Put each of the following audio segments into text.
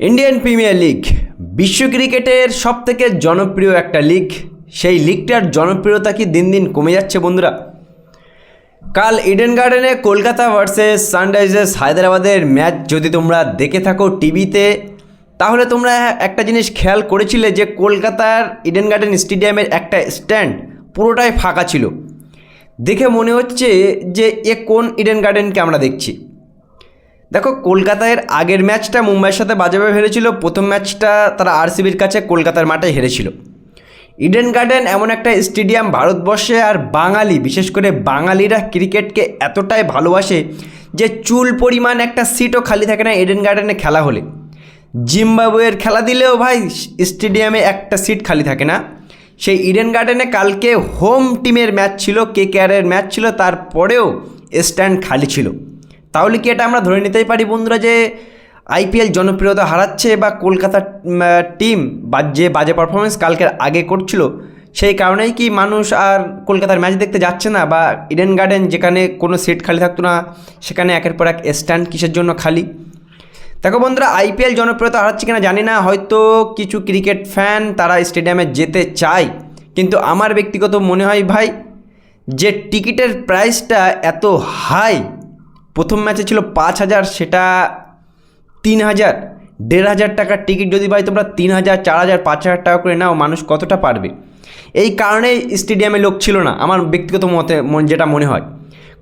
Indian premier league বিশ্ব ক্রিকেটের সবথেকে জনপ্রিয় একটা লিগ সেই লিগটার জনপ্রিয়তা কি দিন দিন কমে যাচ্ছে বন্ধুরা? কাল ইডেন গার্ডেনে কলকাতা ভার্সেস সানরাইজার্স হায়দ্রাবাদের ম্যাচ যদি তোমরা দেখে থাকো টিভিতে, তাহলে তোমরা একটা জিনিস খেয়াল করেছিলে যে কলকাতার ইডেন গার্ডেন স্টেডিয়ামের একটা স্ট্যান্ড পুরোটাই ফাঁকা ছিল। দেখে মনে হচ্ছে যে এ কোন ইডেন গার্ডেনকে আমরা দেখছি। দেখো, কলকাতার আগের ম্যাচটা মুম্বাইয়ের সাথে বাজেভাবে হেরেছিল। প্রথম ম্যাচটা তারা আরসিবির কাছে কলকাতার মাঠে হেরেছিল। ইডেন গার্ডেন এমন একটা স্টেডিয়াম ভারতবর্ষে আর বাঙালি, বিশেষ করে বাঙালিরা ক্রিকেটকে এতটাই ভালোবাসে যে চুল পরিমাণ একটা সিটও খালি থাকে না ইডেন গার্ডেনে খেলা হলে। জিম্বাবুয়ের খেলা দিলেও ভাই স্টেডিয়ামে একটা সিট খালি থাকে না। সেই ইডেন গার্ডেনে কালকে হোম টিমের ম্যাচ ছিল, কে কেয়ারের ম্যাচ ছিল, তারপরেও স্ট্যান্ড খালি ছিল। তাহলে কি এটা আমরা ধরে নিতেই পারি বন্ধুরা যে আইপিএল জনপ্রিয়তা হারাচ্ছে বা কলকাতার টিম বা যে বাজে পারফরমেন্স কালকের আগে করছিল, সেই কারণেই কি মানুষ আর কলকাতার ম্যাচ দেখতে যাচ্ছে না বা ইডেন গার্ডেন যেখানে কোনো সিট খালি থাকতো না, সেখানে একের পর এক স্ট্যান্ড কিসের জন্য খালি? দেখো বন্ধুরা আইপিএল জনপ্রিয়তা হারাচ্ছে কিনা জানি না, হয়তো কিছু ক্রিকেট ফ্যান তারা স্টেডিয়ামে যেতে চায়, কিন্তু আমার ব্যক্তিগত মনে হয় ভাই, যে টিকিটের প্রাইসটা এত হাই প্রথম ম্যাচে ছিল পাঁচ হাজার, সেটা তিন হাজার, দেড় হাজার টাকার টিকিট যদি পাই তোমরা তিন হাজার, চার হাজার, পাঁচ হাজার টাকা করে নাও, মানুষ কতটা পারবে? এই কারণেই স্টেডিয়ামে লোক ছিল না, আমার ব্যক্তিগত মতে যেটা মনে হয়।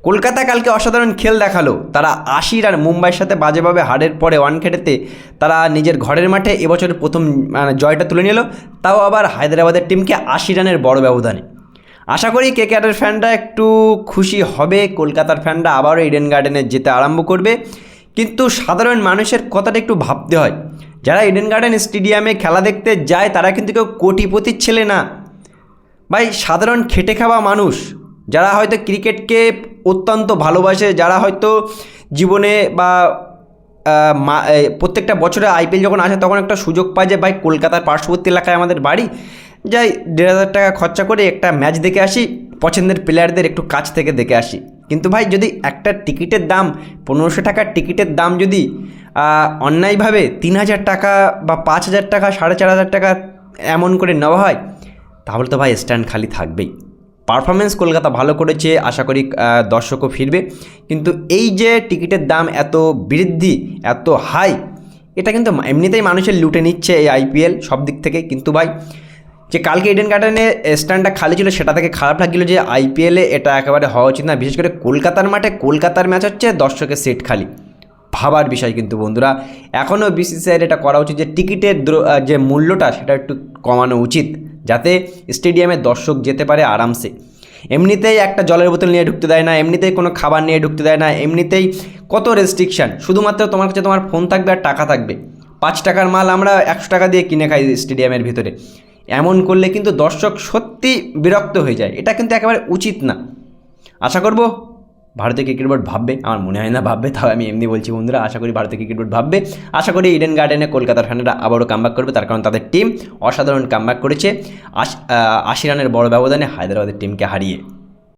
কলকাতা কালকে অসাধারণ খেল দেখাল। তারা আশি রান মুম্বাইয়ের সাথে বাজেভাবে হারের পরে ওয়ান খেটেতে তারা নিজের ঘরের মাঠে এবছরের প্রথম মানে জয়টা তুলে নিল। তাও আবার হায়দ্রাবাদের টিমকে আশি রানের বড় ব্যবধানে। আশা করি কে কেআরের ফ্যানরা একটু খুশি হবে। কলকাতার ফ্যানরা আবারও ইডেন গার্ডেনে যেতে আরম্ভ করবে। কিন্তু সাধারণ মানুষের কথাটা একটু ভাবতে হয়। যারা ইডেন গার্ডেন স্টেডিয়ামে খেলা দেখতে যায়, তারা কিন্তু কেউ কোটিপতির ছেলে না। ভাই, সাধারণ খেটে খাওয়া মানুষ, যারা হয়তো ক্রিকেটকে অত্যন্ত ভালোবাসে, যারা হয়তো জীবনে বা প্রত্যেকটা বছরে আইপিএল যখন আসে, তখন একটা সুযোগ পায় যে, ভাই, কলকাতার পার্শ্ববর্তী এলাকায় আমাদের বাড়ি। যাই, দেড় হাজার টাকা খরচা করে একটা ম্যাচ দেখে আসি, পছন্দের প্লেয়ারদের একটু কাছ থেকে দেখে আসি। কিন্তু ভাই, যদি একটা টিকিটের দাম, পনেরোশো টাকার টিকিটের দাম যদি অন্যায়ভাবে তিন হাজার টাকা বা পাঁচ হাজার টাকা, সাড়ে চার হাজার টাকা এমন করে নেওয়া হয়, তাহলে তো ভাই স্ট্যান্ড খালি থাকবেই। পারফরমেন্স কলকাতা ভালো করেছে, আশা করি দর্শকও ফিরবে। কিন্তু এই যে টিকিটের দাম এত বৃদ্ধি, এত হাই, এটা কিন্তু এমনিতেই মানুষের লুটে নিচ্ছে এই আইপিএল সব দিক থেকে। কিন্তু ভাই যে কালকে ইডেন গার্ডেনে স্ট্যান্ডটা খালি ছিল, সেটা থেকে খারাপ লাগছিল যে আইপিএলে এটা একেবারে হওয়া উচিত না। বিশেষ করে কলকাতার মাঠে, কলকাতার ম্যাচ হচ্ছে দর্শকের সিট খালি। ভাবার বিষয় কিন্তু, বন্ধুরা। এখনও বিসিসিআইয়ের এটা করা উচিত যে টিকিটের যে মূল্যটা, সেটা একটু কমানো উচিত, যাতে স্টেডিয়ামে দর্শক যেতে পারে আরামসে। এমনিতেই একটা জলের বোতল নিয়ে ঢুকতে দেয় না, এমনিতেই কোনো খাবার নিয়ে ঢুকতে দেয় না, এমনিতেই কত রেস্ট্রিকশান শুধুমাত্র তোমার কাছে তোমার ফোন থাকবে আর টাকা থাকবে। পাঁচ টাকার মাল আমরা একশো টাকা দিয়ে কিনে খাই স্টেডিয়ামের ভিতরে। এমন করলে কিন্তু দর্শক সত্যি বিরক্ত হয়ে যায়। এটা কিন্তু একেবারে উচিত না। আশা করব ভারতীয় ক্রিকেট বোর্ড ভাববে। আমার মনে হয় না ভাববে, তাও আমি এমনি বলছি বন্ধুরা, আশা করি ভারতীয় ক্রিকেট বোর্ড ভাববে। আশা করি ইডেন গার্ডেনে কলকাতার ফ্যানেরা আবারও কামব্যাক করবে। তার কারণ তাদের টিম অসাধারণ কামব্যাক করেছে। আশি রানের বড় ব্যবধানে হায়দ্রাবাদের টিমকে হারিয়ে।